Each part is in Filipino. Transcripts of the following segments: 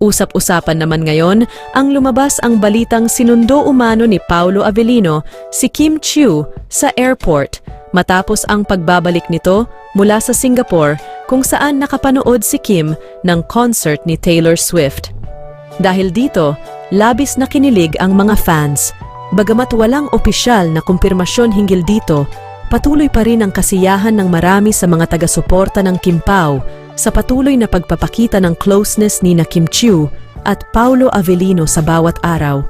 Usap-usapan naman ngayon ang lumabas ang balitang sinundo umano ni Paulo Avellino si Kim Chiu sa airport matapos ang pagbabalik nito mula sa Singapore kung saan nakapanood si Kim ng concert ni Taylor Swift. Dahil dito, labis na kinilig ang mga fans. Bagamat walang opisyal na kumpirmasyon hinggil dito, patuloy pa rin ang kasiyahan ng marami sa mga taga-suporta ng Kim Pao sa patuloy na pagpapakita ng closeness ni na Kim Chiu at Paulo Avellino sa bawat araw.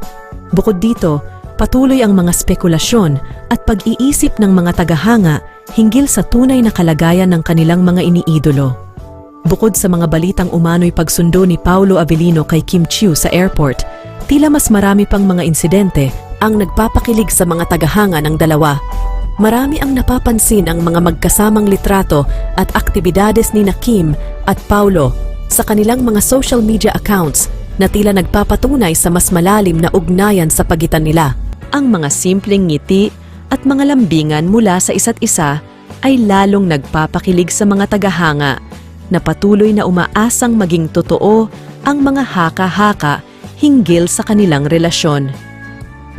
Bukod dito, patuloy ang mga spekulasyon at pag-iisip ng mga tagahanga hinggil sa tunay na kalagayan ng kanilang mga iniidolo. Bukod sa mga balitang umano'y pagsundo ni Paulo Avellino kay Kim Chiu sa airport, tila mas marami pang mga insidente ang nagpapakilig sa mga tagahanga ng dalawa. Marami ang napapansin ang mga magkasamang litrato at aktibidades ni na Kim at Paulo sa kanilang mga social media accounts na tila nagpapatunay sa mas malalim na ugnayan sa pagitan nila. Ang mga simpleng ngiti at mga lambingan mula sa isa't isa ay lalong nagpapakilig sa mga tagahanga na patuloy na umaasang maging totoo ang mga haka-haka hinggil sa kanilang relasyon.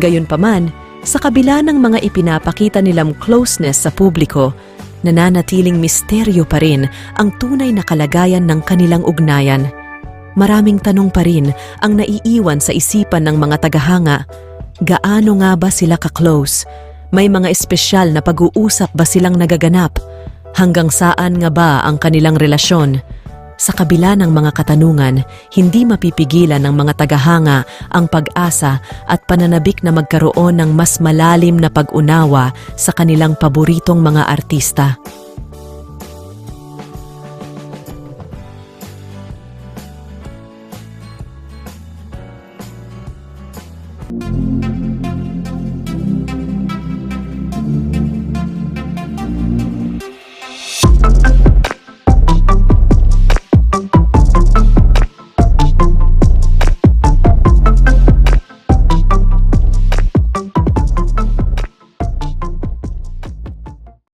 Gayunpaman, sa kabila ng mga ipinapakita nilang closeness sa publiko, nananatiling misteryo pa rin ang tunay na kalagayan ng kanilang ugnayan. Maraming tanong pa rin ang naiiwan sa isipan ng mga tagahanga. Gaano nga ba sila ka-close? May mga espesyal na pag-uusap ba silang nagaganap? Hanggang saan nga ba ang kanilang relasyon? Sa kabila ng mga katanungan, hindi mapipigilan ng mga tagahanga ang pag-asa at pananabik na magkaroon ng mas malalim na pag-unawa sa kanilang paboritong mga artista.